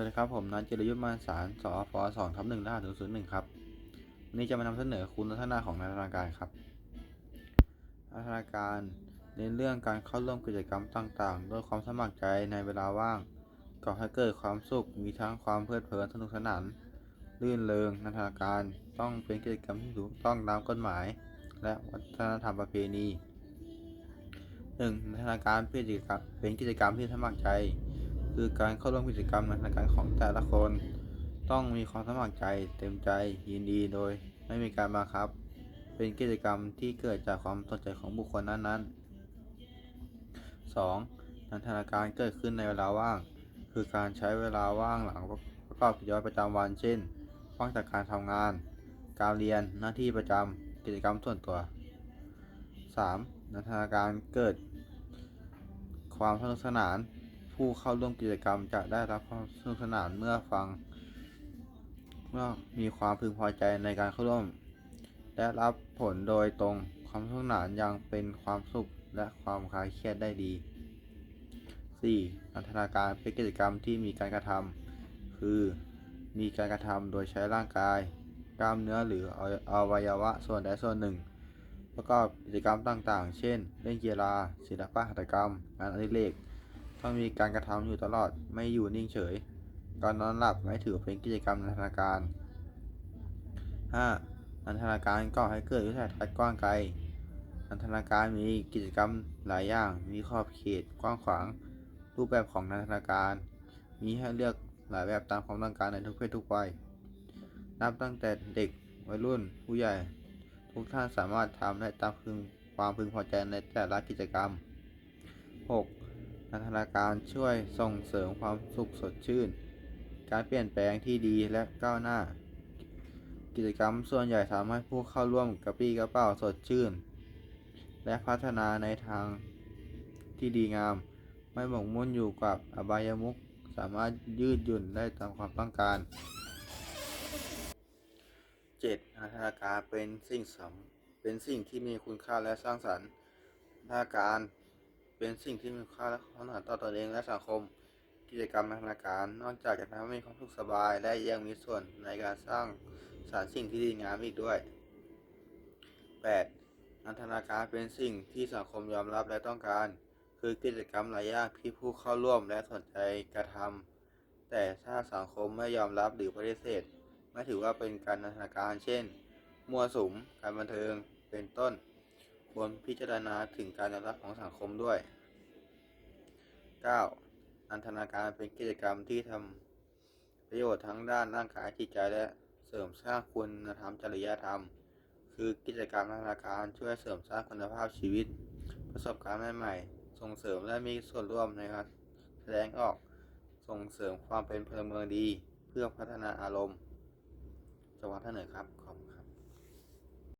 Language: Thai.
วัสดีครับผมนันจิรยุทธมาสารสอฟสองทับหนึ่งรหัสศูนย์ศูนย์หนึ่งครับวันนี้จะมานำเสนอคุณลักษณะของนันทนาการครับนันทนาการเน้นเรื่องการเข้าร่วมกิจกรรมต่างๆด้วยความสมัครใจในเวลาว่างก่อให้เกิดความสุขมีทั้งความเพลิดเพลินสนุกสนานลื่นเริงนันทนาการต้องเป็นกิจกรรมที่ถูกต้องตามกฎหมาย และวัฒนธรรมประเพณีหนึ่งนันทนาการเป็นกิจกรรมเป็นกิจกรรมที่สมัครใจ คือการเข้าร่วมกิจกรรมในการของแต่ละคน ต้องมีความสมัครใจเต็มใจยินดีโดย ไม่มีการบังคับ เป็นกิจกรรมที่เกิดจากความสนใจของบุคคลนั้นๆ 2. นันทนาการเกิดขึ้นในเวลาว่าง คือการใช้เวลาว่างหลังประกอบกิจวัตรประจำวันเช่นว่างจากการทำงาน การเรียนหน้าที่ประจำกิจกรรมส่วนตัว 3. นันทนาการเกิดความสนุกสนาน ผู้เข้าร่วมกิจกรรมจะได้รับความสนุกสนานเมื่อฟัง เมื่อมีความพึงพอใจในการเข้าร่วม และรับผลโดยตรงความสนุกสนานยังเป็นความสุขและความคลายเครียดได้ดี 4. นันทนาการเป็นกิจกรรมที่มีการกระทำคือ มีการกระทำโดยใช้ร่างกาย กล้ามเนื้อหรืออวัยวะส่วนใดส่วนหนึ่ง ประกอบกิจกรรมต่างๆ เช่น เล่นกีฬาศิลปะหัตถกรรม งานอดิเรก ต้องมีการกระทำอยู่ตลอดไม่อยู่นิ่งเฉย การนอนหลับไม่ถือเป็นกิจกรรมนันทนาการ 5. นันทนาการก่อให้เกิดวิสัยทัศน์กว้างไกลนันทนาการมีกิจกรรมหลายอย่าง มีขอบเขตกว้างขวาง รูปแบบของนันทนาการ มีให้เลือกหลายแบบตามความต้องการในทุกเพศทุกวัย นับตั้งแต่เด็กวัยรุ่นผู้ใหญ่ ทุกท่านสามารถทำได้ตามพึงความพึงพอใจในแต่ละกิจกรรม 6. นันทนาการช่วยส่งเสริมความสุขสดชื่น การเปลี่ยนแปลงที่ดีและก้าวหน้า กิจกรรมส่วนใหญ่ทำให้ผู้เข้าร่วมกระปี้กระเป๋าสดชื่น และพัฒนาในทางที่ดีงาม ไม่หมกมุ่นอยู่กับอบายมุขสามารถยืดหยุ่นได้ตามความต้องการ 7. นันทนาการเป็นสิ่งสำเป็นสิ่งที่มีคุณค่าและสร้างสรรค์นันทนาการ เป็นสิ่งที่มีคุณค่าและความสำคัญต่อตนเองและสังคม กิจกรรมนันทนาการ นอกจากจะทำให้มีความสุขสบายและยังมีส่วนในการสร้างสรรค์สิ่งที่ดีงามอีกด้วย 8. นันทนาการเป็นสิ่งที่สังคมยอมรับและต้องการ คือกิจกรรมหลายอย่างที่ผู้เข้าร่วมและสนใจกระทำแต่ถ้าสังคมไม่ยอมรับหรือปฏิเสธไม่ถือว่าเป็นการนันทนาการ เช่น มัวสุม การบันเทิง เป็นต้น ควรพิจารณาถึงการยอมรับของสังคมด้วย 9. นันทนาการเป็นกิจกรรมที่ทำประโยชน์ทั้งด้านร่างกายจิตใจและเสริมสร้างคุณธรรมจริยธรรม คือกิจกรรมนันทนาการช่วยเสริมสร้างคุณภาพชีวิต ประสบการณ์ใหม่ๆ ส่งเสริมและมีส่วนร่วมในการแสดงออกส่งเสริมความเป็นพลเมืองดี เพื่อพัฒนาอารมณ์จังหวัดท่าเหนือครับข